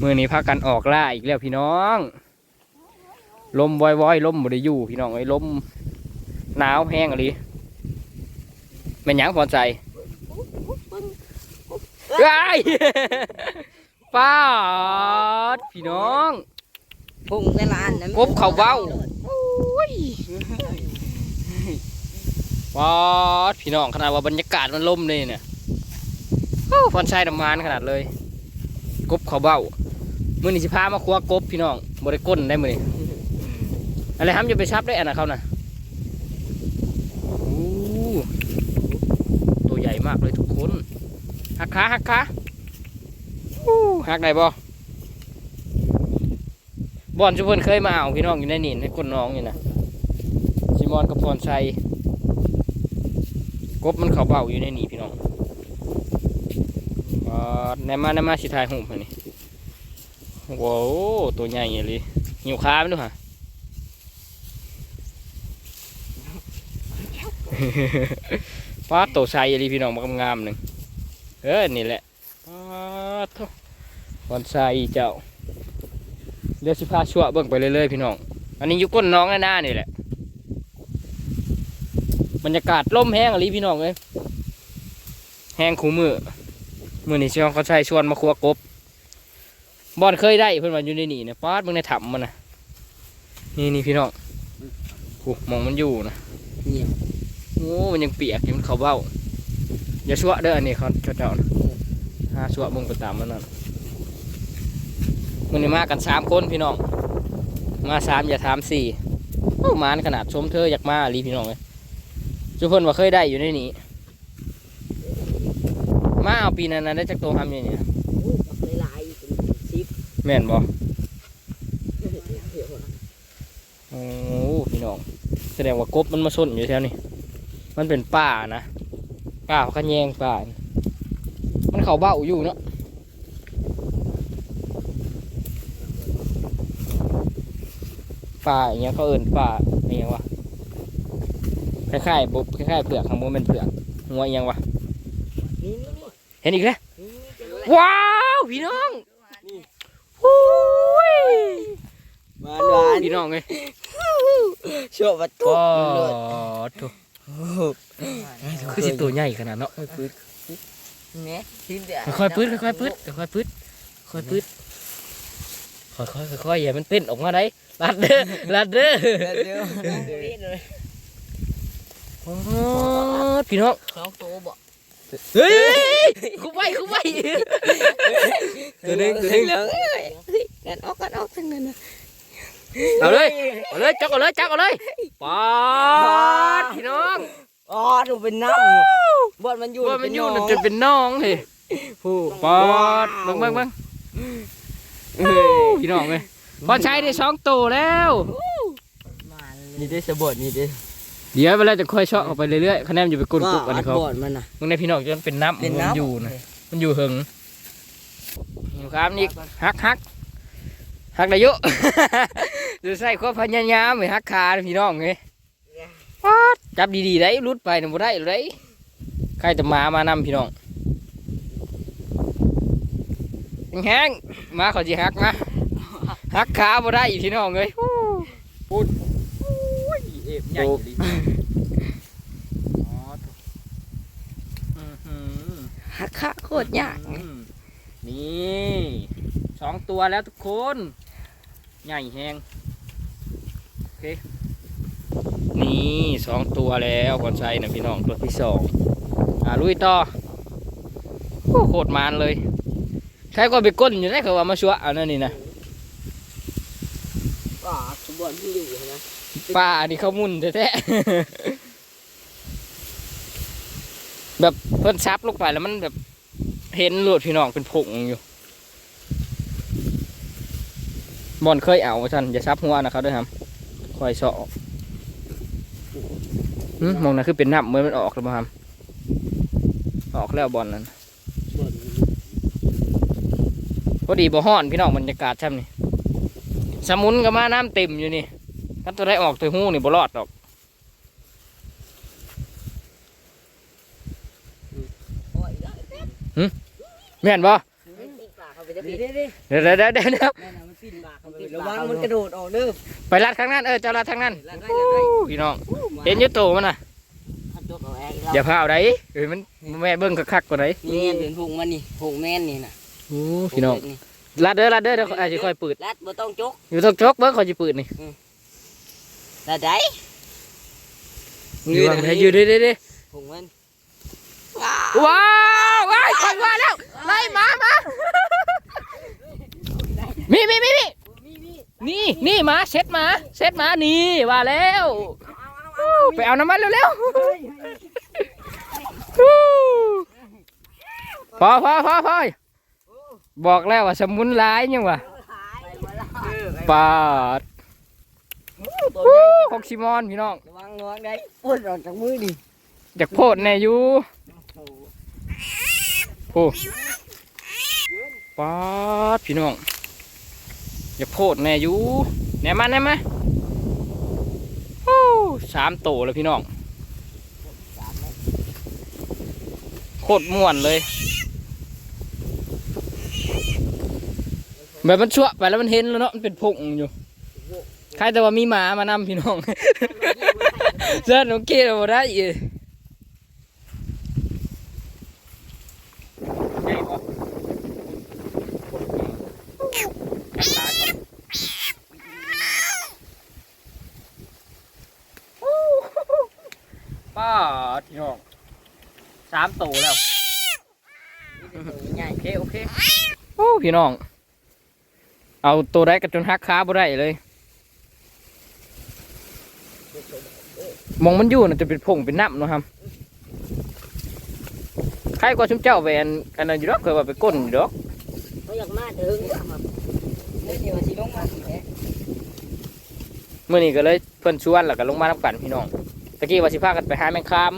มือนี้พากันออกล่าอีกแล้วพี่น้อง ลมวอยๆลมบ่ได้อยู่พี่น้องไอ้ยลมหนาวแห้งอะไรแม่นหยังพอใจไอ้ยป้าดพี่น้องพุ่งในร้านนะกบเขาเว้าป้าดพี่น้องขนาดว่าบรรยากาศมันลมเลยเนี่ยโอ้ฟอนชัยน้ำมันขนาดเลยกบเขาเบ้า มือนี่สิพามาคัวกบพี่น้องบริก้นได้มือนี่อะไรห้ามจะไปชับได้อันนะเขานะตัวใหญ่มากเลยทุกคนหักขาหักขาหักได้บ่บอนชุเพิ่นเคยมาเอาพี่น้องอยู่ในนี่ในก้นน้องอยู่นะซิมอนกับพรชัยกบมันเขาเบาอยู่ในนี่พี่น้องอ่าในมาในมาสิทายหูปให้นี่ ว้าวตัวใหญ่เลยหิวขาไหมดูฮะป้าตัวใสเลยพี่น้องมางามๆหนึ่งเออนี่แหละป้าดโถ่บอนไซเจ้าเดี๋ยวสิพาชั่วเบิ่งไปเรื่อยๆพี่น้อง อันนี้อยู่ก้นน้องหน้านี่แหละบรรยากาศล่มแห้งอะไรพี่น้องเลยแห้งคูมือมือนี่ช่วงเขาใช้ชวนมาครัวกบ บอลเคยได้เพื่อนมาอยู่ในนี่นะป๊าดมึงในถ้ำมันนะนี่นี่พี่น้องโอ้มองมันอยู่นะเนี่ยโอ้มันยังเปียกอยู่มันเขาเบ้าอย่าชั่วเด้ออันนี้เขาเจ้าๆนะหาชั่วมึงไปตามมันนั่นมันนี่มากันสามคนพี่น้องมาสามอย่าถามสี่โอ้มานขนาดชมเธออยากมาลีพี่น้องเลยจุเพิ่นว่าเคยได้อยู่ในนี้มาเอาปีนั้นนะได้จากตัวทำอย่างนี้ อุ้ยบักหลายๆเป็นสิบ แม่นบ่ะโอ้พี่น้อง แสดงว่ากบมันมาชนอยู่แถวนี้ มันเป็นป่านะป่าเขาขะแยงป่า มันเขาเบ้าอยู่เนาะป่าอย่างเงี้ยเขาเอินป่าอะไรอย่างวะคล้ายๆบุบคล้ายๆเผือกข้างบนเป็นเผือกหัวอหยังวะเห็นอีกแล้วว้าวพี่น้องโอ้ย มาดานพี่น้องเลยโชว์ประตูก็เลือดถูกคือสิตัวใหญ่ขนาดเนาะแม่ที่เดือดค่อยๆปืดค่อยๆปืดค่อยๆปืดค่อยๆปืดค่อยๆค่อยๆอย่ามันเต้นออกมาได้ลัดเด้อลัดเด้อเดี๋ยวเดี๋ยวเลยโอ้พี่น้องสองตัวบ่เฮ้ยคุบไว้คุบไว้ตัวหนึ่งตัวหนึ่งเหลืองเอ้ยเฮ้ยกันออกกันออกทั้งนั้นนะ เอาเลยเอาเลยจักเอาเลยจักเอาเลยปอดพี่น้องอ๋อดูเป็นน้ำบอดมันอยู่ว่ามันอยู่เป็นั่นงจนเป็นน้องเลยผู้ปอดเบิ่งเบิ่งเบิ่งพี่น้องเลยพอใช้ได้สองตัวแล้วมาเลยนี่ได้สะบดนี่ได้เดี๋ยวเวลาจะค่อยเชาะออกไปเรื่อยๆคะแนนอยู่ไปกุนกุกอันนี้เขาบอดมันน่ะมึงในพี่น้องจนเป็นน้ำเป็นมันน้ำอยู่นะมันอยู่หึงอยู่ครับนี่ฮักฮัก ฮักได้เยอะจะใส่ความพยายามไปฮักขาพี่น้องไงป๊าดจับดีๆได้รุดไปน่ะบ่ได้เลยใครจะมามานำพี่น้องแห้งๆมาเขาจีฮักมาฮักขาบ่ได้พี่น้องเลยเอฟใหญ่ดิอ๋ออื้อหือหักขาโคตรยากอืมนี่สองตัวแล้วทุกคน ใหญ่แหงโอเคนี่สองตัวแล้วบอนไซนะพี่น้องตัวที่สองอ่าลุยต่อโอ้โคตรมันเลยใครก็ไปก้นอยู่ได้เขาว่ามาชัวเอานั่นนี่นะป่าสมบูรณ์ที่อยู่นะป้าอันนี้เขามุ่นแท้ๆแบบเพิ่นซับลงไปแล้วมันแบบเห็นหลุดพี่น้องเป็นผงอยู่ บอลเคยเอาท่านอย่าซับหัวนะครับด้วยครับคอยเสาะหึมองนะคือเป็นน้ำเมื่อมันออกแล้วบ่ครับออกแล้วบอลนั้นพอดีบ่ฮ้อนพี่น้องบรรยากาศช่ำนี่สมุนกับมาน้ำเต็มอยู่นี่ถ้าตัวได้ออกตัวหูนี่บ่รอดหรอกโอ้ยแม่นบ่ไอ้ติ๊กปลาเขาไปจะปีเด้เด้เดี๋ยวเดี๋ยวเดี๋ยว ระวังมันกระโดดออกเด้อไปลัดทางนั้นเออเจ้าลัดทางนั้นลัดไว้ลัดไว้พี่น้องเห็นอยุโตมันน่ะเอาตัวเอาแอกอย่าพาเอาได้เอ้ยมันแม่เบิ่งคักๆกว่าไหนนี่เห็นพุงมันนี่พุงแม่นนี่น่ะโอ้พี่น้องลัดเด้อลัดเด้อเดี๋ยวอาจจะค่อยเปิดลัดบ่ต้องจกอยู่ตกจกเบิ่งเขาจะเปิดนี่ลัดได้อยู่วางให้อยู่เด้อเด้อเด้อพุงมันว้าวว้ายคนว่าแล้วไล่หมามามีมีมีมี นี่นี่หมาเซ็ตหมาเซ็ตหมานี่ว่าแล้วไปเอาน้ำมันเร็วๆพอพอพอพอบอกแล้วว่าสมุนหลายยังวะปาดฮู้ฮอกซิมอนพี่น้องระวังระวังได้ปุ้นออกจากมือดิอยากโพดแน่อยู่โอ้ปาดพี่น้อง อยาโพดแน่อยู่แน่มาแน่มาโอ้สามโตแล้วพี่น้องโคตรม่วนเลยแบบมันชั่วไปแล้วมันเห็นแล้วเนาะมันเป็นพงอยู่ใครแต่ว่ามีหมามานำพี่น้องเสื้อหนูเกลียดบ่ได้อีกป้าด พี่น้องสามตัวแล้วใหญ่โอเคโอเคโอ้พี่น้อง เอาตัวได้กันจนหักขาบ่ได้เลยมองมันอยู่น่ะจะเป็นผงเป็นน้ำเนาะครับใครกว่าชุมเจ้าแหวนอันนั้นอยู่ดอกเคยว่าไปก้นอยู่ดอกเขาอยากมาถึงครับเดี๋ยวเดี๋ยวสิลงมาสิแหละมื่อนี้ก็เลยเพิ่นชวนแล้วก็ลงมาทำกันพี่น้อง ตะกี้ว่าสิพากันไปหาแมงคาม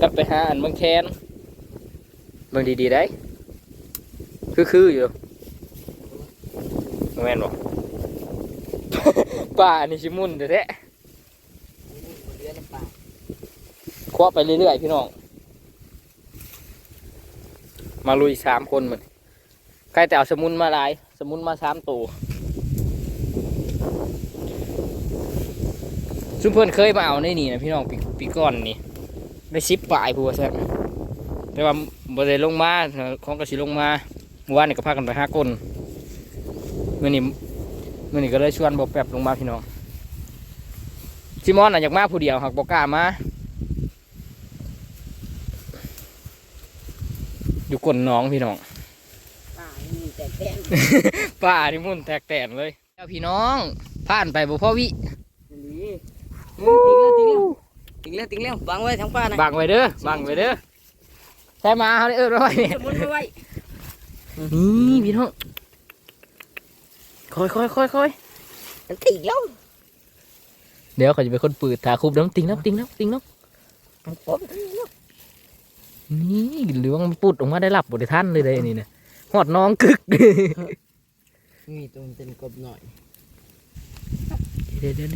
กับไปหาอันเมืองแคนเมืองดีๆได้ คือคือๆอยู่แม่นบ่ป่านี่ชิมุนเด้อแท้เรือในป่าคว้าไปเรื่อยๆพี่น้อง มาลุยสามคนเหมือนใครแต่เอาสมุนมาลาย สมุนมาสามตัว ซุมเพื่อนเคยมาเอาในนี่นะพี่น้องปีปีก่อนนี่ได้ชิปปลายผัวแซ่บแต่ว่าบ่ได้ลงมาของกระสิลงมาเมื่อวานนี่ก็พากันไปห้าก้นเมื่อนี้เมื่อนี้ก็เลยชวนบอกแป๊บลงมาพี่น้องซิมอนน่ะอยากมาผู้เดียวหักบอกกล้ามาอยู่ก้นหน้องพี่น้องป่านี่แต่แต้มป้านี่มุ่นแตกแตนเลยเจ้าพี่น้องผ่านไปบ่พ่อวินี่ ติงแล้วติงแล้วติงแล้วติงแล้ววางไว้ทั้งป่านะบังไว้เด้อบังไว้เด้อใช่มาเขาได้เอิ้นไว้เนี่ยสมุนไว้นี่พี่น้องคอยคอยคอยคอยมันติงแล้วเดี๋ยวเขาจะเป็นคนปืดถาคุบน้ำติงน้ำติงน้ำติงน้ผมำนี่เหลืองมันปุดออกมาได้หลับบได้ท่านเลยเลยนี่นะหอดน้องกึกมีตัวมันเป็นกบหน่อยเดี๋ยวเดี๋ยว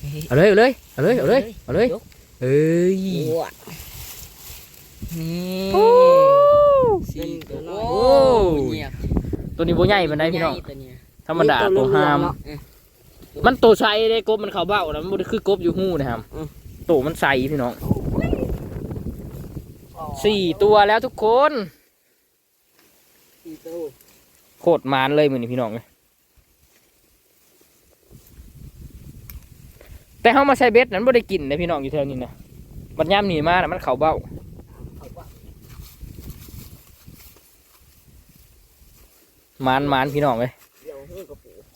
เดี๋ยวเอาเลยเอาเลยเอาเลยเอาเลยเอาเลยเอ้ยโอ้นี่โอ้สี่ตัวน้อยโอ้เงียบตัวนี้โบใหญ่ปานใดพี่น้องตัวเนี้ยธรรมดาตัวหามเออมันตัวใสเลยกบมันเขาเบ้านะมันบ่ได้คือกบอยู่หูนะครับอืมตัวมันใสพี่น้องสี่ตัวแล้วทุกคนสี่ตัวโคตรมานเลยมือนี่พี่น้องเลย แต่เขามาใส่เบ็ดนั้นบ่ได้กินนะพี่น้องอยู่แถวนี้นะบัดยามหนีมานะมันเขาเบ้ามานมานพี่น้องเลย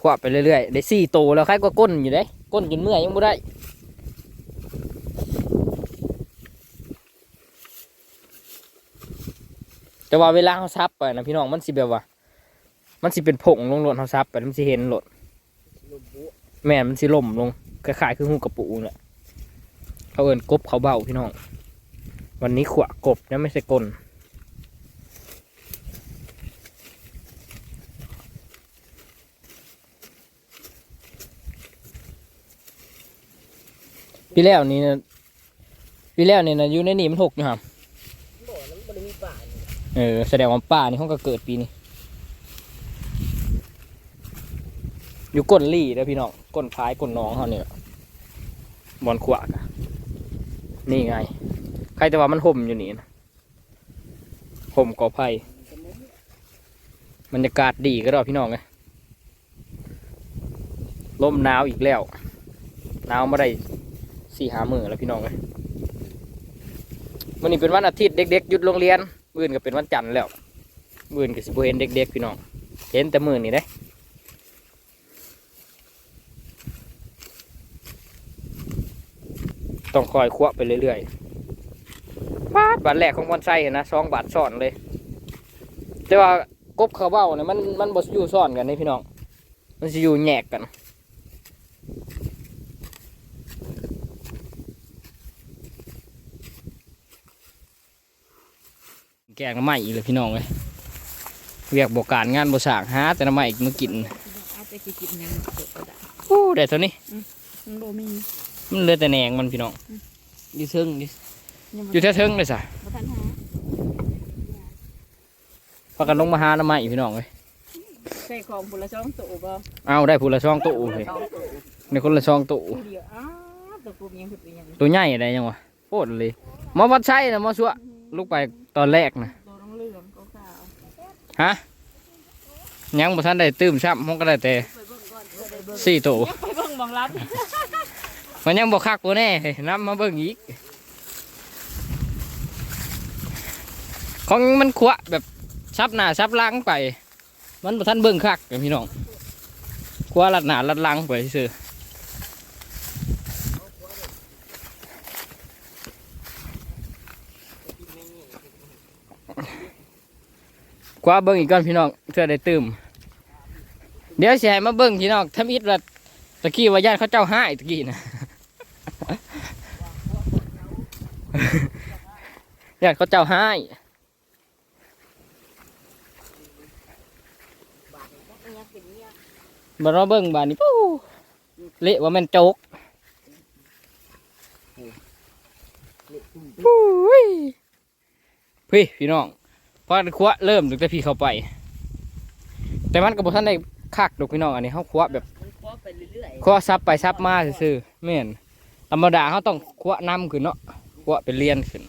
ขวบไปเรื่อยๆได้สี่โตแล้วใครก็ก้นอยู่ได้ก้นจนเมื่อยยังบ่ได้แต่ว่าเวลาเขาซับไปนะพี่น้องมันสิแบบว่า มันสิเป็นผงลงหลดเขาซับไปมันสิเห็นหลดลูกบุแม่นมันสิล่มลง คล้ายๆคือหูกระปูแหละเขาเอินกบเขาเบาพี่น้อง วันนี้ขวากบนะไม่ใช่กลพี่แล้วนี่นะพี่แล้วนี่นะอยู่ในนี่มันหกอยู่ครับเออแสดงว่าป้านี่เขาก็เกิดปีนี้ อยู่ก้นลี่เด้อพี่น้องก้นพายก้นน้องเขาเนี่ยบอลขวากะนี่ไง ใครแต่ว่ามันห่มอยู่นี่นะห่มกอไผ่บรรยากาศดีก็ดอพี่น้องไงลมหนาวอีกแล้วหนาวมาได้สี่หามือแล้วพี่น้องไงวันนี้เป็นวันอาทิตย์เด็กๆหยุดโรงเรียนมื่นก็เป็นวันจันทร์แล้วมื่นก็สิบเห็นเด็กๆพี่น้อง เห็นแต่มื่นนี่ได้ ต้องคอยควะไปเรื่อยๆบาทบาทแรกของวันไส้นะสองบาทซ่อนเลย แต่ว่ากบเขาเบ้าเนี่ยมันมันบสอยู่ซ่อนกันนี่พี่น้อง มันจะอยู่แยกกันแกงน้ำไม้อีกเลยพี่น้องเลยเรียกบกการงานบสร้างหาแต่น้ำไม้อีกมากินเอาไปกินยังเกิดก็ได้โอ้ได้เท่านี้มันโบมี มันเหลือแต่แหนงมันพี่น้องอยู่เชิงดิอยู่แท้เทิงเลยสะบ่ทันหาพากันลงมาหาน้ำไม้พี่น้องเลยใส่ของบุละช่องตู่บ่เอาได้ผู้ละช่องตู้เลยช่องตู่ในคนละช่องตู้เดียวอ้าวตะกูยังคือยังตัวใหญ่อะไรยังวะโคตรเลยมาวัดใช่นะมาชัวลูกไปตอนแรกนะตัวน้องเหลืองขาวฮะยังบ่ทันได้ตื้มซ้ำมันก็ได้แต่ไปเบิ่งก่อนเพื่อได้เบิ่งสี่ตัวไปเบิ่งบางรัด มันยังบ่คักบ่แน่น้ำมาเบิ่งอีกของมันขวะแบบซับหน้าซับหลังไป มันบ่ทันเบิ่งคักพี่น้องขวะลัดหน้าลัดหลังไปซื่อขวะเบิ่งอีกก่อนพี่น้องเพื่อได้ตื้มเดี๋ยวสิให้มาเบิ่งพี่น้องทำอิดว่าตะกี้ว่าญาติเขาเจ้าห้ายตะกี้นะ ญาติเขาเจ้าห้ายบารอเบิ้งบานนี้ปู้เละว่าแม่นโจกปู้ยพี่พี่น้องพอคว้าเริ่มตั้งแต่พี่เข้าไป แต่มันก็บ่ทันได้คักดอกพี่น้องอันนี้เขาคว้าแบบมันคว้าไปเรื่อยคว้าซับไปซับมาซื่อๆแม่นธรรมดาเขาต้องคว้านำขึ้นเนาะค ว้าเป็นเลียนขึ้น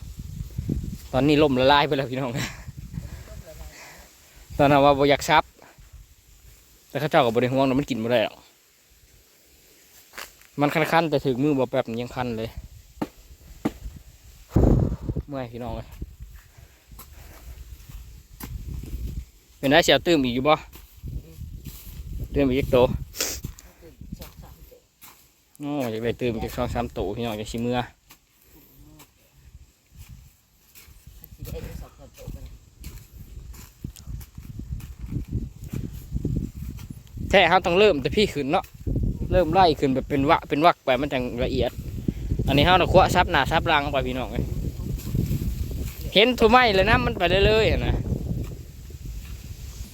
ตอนนี้ล่มละลายไปแล้วพี่น้อง ตอนนั้นว่าบ่อยากซับ แต่เข้าเจ้ากับบริห่วงเนาะมันกินไม่ได้หรอกมันคันๆแต่ถึงมือบ่แป๊บยังคันเลย เมื่อยพี่น้องเลยเป็นได้เสียวตื้มอีกอยู่บ่ตื้มอีกโตๆสองสามตัวโอ้อยากได้ตื้มอีกสองสามโตพี่น้องจะชิเมื่อ สิได้ได้สองสามตัวกัน แท้เขาต้องเริ่มแต่พี่ขึ้นเนาะเริ่มไล่ขึ้นแบบเป็นวะเป็นวักไปมันจังละเอียด อันนี้เขาต้องคว้าซับหน้าซับหลังไปพี่น้องเลยเห็นทุ่ไม้เลยนะมันไปเรื่อยๆอะนะ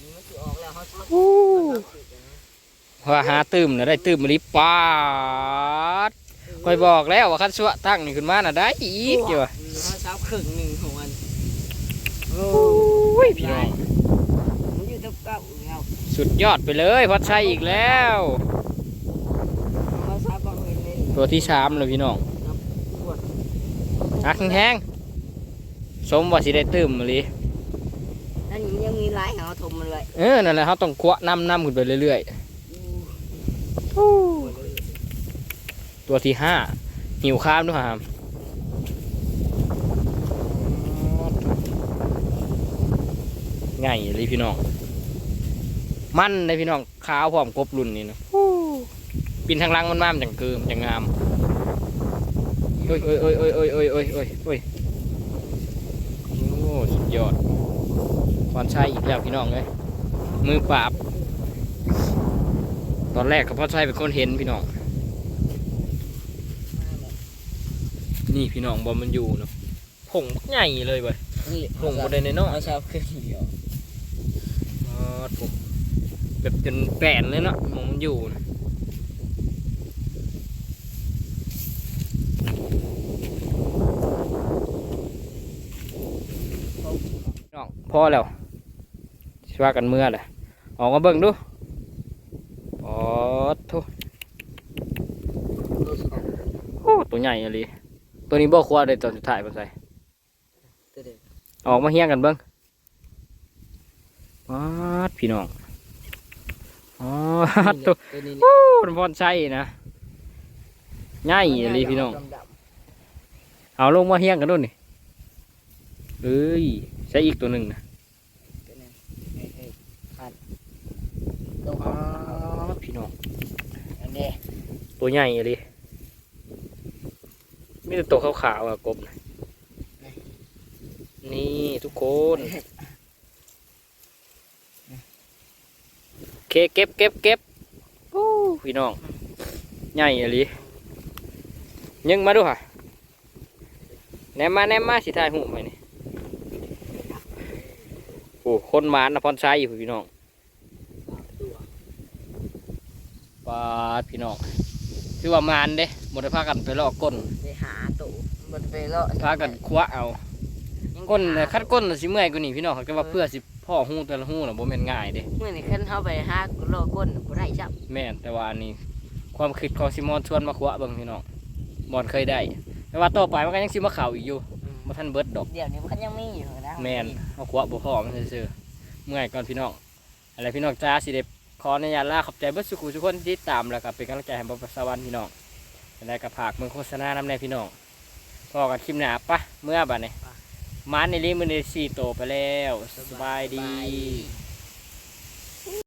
นี่มันสิออกแล้วเขาชอบว่าหาตื้มนะได้ตื้มมาลิปาดคอยบอกแล้วว่าคันสวะตั้งนี่ขึ้นมาน่ะได้อีกอยู่ว่ะเขาเช้าครึ่งหนึ่งของมันโอ้โอ้ยพี่น้อง มันอยู่ตัวเก่าแล้ว สุดยอดไปเลยพอดใช้อีกแล้วเขาเช้าบอกเลยเลยตัวที่สามเลยพี่น้องปวดอักแห้งๆสมว่าสิได้ตื้มมาลินั่นยังมีหลายหาทมมันเลยเออนั่นแหละเขาต้องคว้านำนำขึ้นไปเรื่อยๆตัวที่ห้าหิวข้ามด้วยครับง่ายเลยพี่น้อง มันเลยพี่น้องขาวพร้อมกบรุ่นนี่นะปีนทางหลังมันมามนจังเกิมจังงามโอ้ยโอ้ยโอ้ยโอ้ยโอ้ยโอ้ยโอ้ยโอ้ยโอ้ยโอ้สุดยอดคอนชัยอีกแล้วพี่น้องเลยมือปราบ ตอนแรกก็พ่อชัยเป็นคนเห็นพี่น้อง นี่พี่น้องบอลมันอยู่เนาะผงบักใหญ่เลยเว้ยนี่ผงบนในน้อยเขาเช้าครึ่งเดียวอ๋อถูก แบบจนแปลนเลยเนาะมองมันอยู่นะน้องพอแล้วสิว่ากันเมื่อแหละออกมาเบิ่งดูอ๋อทุตัวสองโอ้ตัวใหญ่อะลีตัวนี้บ่ควาได้ตอนสุดท้ายบ่ใส่ตัวเดียวออกมาเฮี้ยงกันเบิ่งว้าดพี่น้อง อ๋อตัวตัวนี้โอ้มันพรใช่นะใหญ่อะลีพี่น้องดำเอาลงมาเฮี้ยงกันด้วยนี่เอ้ยใช่อีกตัวหนึ่งนะๆตัวนี้เฮ้ยเฮ้ยพันลงอ๋เอาอพี่น้อง อันนี้ตัวใหญ่อะลีมีแต่ตัวขาวๆอะกบน่ะนี่ทุกคน เคเก็บเก็บเก็บโอ้พี่น้องใหญ่อะลียังมาดูค่ะแนมมาแนมมาสิถ่ายหูไหมนี่โอ้คนหมานนะพรไซอยู่พี่น้องปาดพี่น้องคือว่ามานเด้หมดได้พากันไปลอกก้นไปหาตัวมันไปเลาะพากันคว้าเอาก้นน่ะคัดก้นน่ะสิเมื่อยกว่านี้พี่น้องแต่ว่าเพื่อสิ พ่อหูแต่ละหูน่ะบ่แม่นง่ายเด้เมื่อนี่ขึ้นเข้าไปหาโลก้นบ่ได้จับแม่นแต่ว่าอันนี้ความคิดของซิมอนชวนมาคว้าเบิ่งพี่น้องบอนเคยได้ แต่ว่าต่อไปมันก็ยังสิมาเข้าอีกอยู่บ่ทันเบิดดอก เดี๋ยวนี้มันยังมีอยู่นะแม่นเอาคว้าบ่พอมันซื่อๆเมื่อยก่อนพี่น้องอะไรพี่น้องจ้าสิได้ขออนุญาตลาขอบใจเบิดสุขุทุกคนที่ติดตามแล้วก็เป็นกำลังใจให้บ่ประสวรรค์พี่น้องอะไรก็ฝากเมืองโฆษณานำแน่พี่น้องพอกันคลิปหน้าปะเมื่อบัดนี้ มันในรีมือในสี่โตวไปแล้ว สบายดี